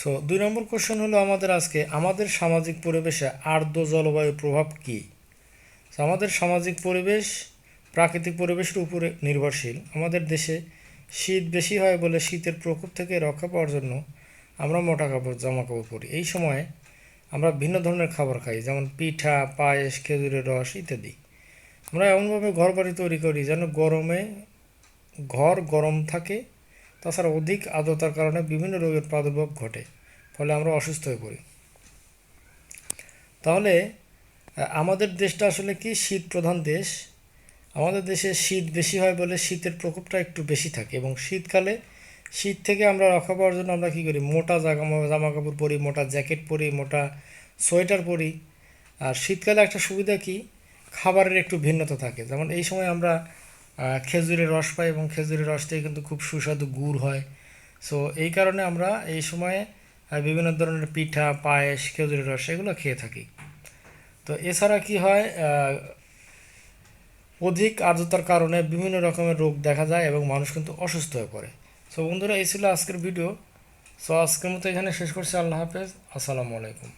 So দুই নম্বর question হলো আমাদের আজকে, আমাদের সামাজিক পরিবেশে আর্দ্র জলবায়ুর প্রভাব কী? আমাদের সামাজিক পরিবেশ প্রাকৃতিক পরিবেশের উপরে নির্ভরশীল। আমাদের দেশে শীত বেশি হয় বলে শীতের প্রকোপ থেকে রক্ষা পাওয়ার জন্য আমরা মোটা কাপড়, জামা কাপড় পরি। এই সময়ে আমরা ভিন্ন ধরনের খাবার খাই, যেমন পিঠা, পায়েস, খেজুরের রস ইত্যাদি। আমরা এমনভাবে ঘর বাড়ি তৈরি করি যেন গরমে, ঘর গরম থাকে তাছাড়া অধিক আর্দ্রতার কারণে বিভিন্ন রোগের প্রাদুর্ভাব ঘটে, ফলে আমরা অসুস্থ হয়ে পড়ি। তাহলে আমাদের দেশটা আসলে কি শীত প্রধান দেশ? আমাদের দেশে শীত বেশি হয় বলে শীতের প্রকোপটা একটু বেশি থাকে এবং শীতকালে শীত থেকে আমরা রক্ষা পাওয়ার জন্য আমরা কী করি? মোটা জামা কাপড় পরি, মোটা জ্যাকেট পরি, মোটা সোয়েটার পরি। আর শীতকালে একটা সুবিধা কি? খাবারের একটু ভিন্নতা থাকে। যেমন এই সময় আমরা খেজুরের রস পাই এবং খেজুরের রস থেকে কিন্তু খুব সুস্বাদু গুড় হয়। সো এই কারণে আমরা এই সময়ে বিভিন্ন ধরনের পিঠা, পায়েস, খেজুরের রস এগুলো খেয়ে থাকি। তো এছাড়া কি হয় অধিক আর্দ্রতার কারণে বিভিন্ন রকমের রোগ দেখা যায় এবং মানুষ কিন্তু অসুস্থ হয়ে পড়ে। সো বন্ধুরা, এই ছিল আজকের ভিডিও। সো আজকের মতো এখানে শেষ করছি। আল্লাহ হাফেজ। আসসালামু আলাইকুম।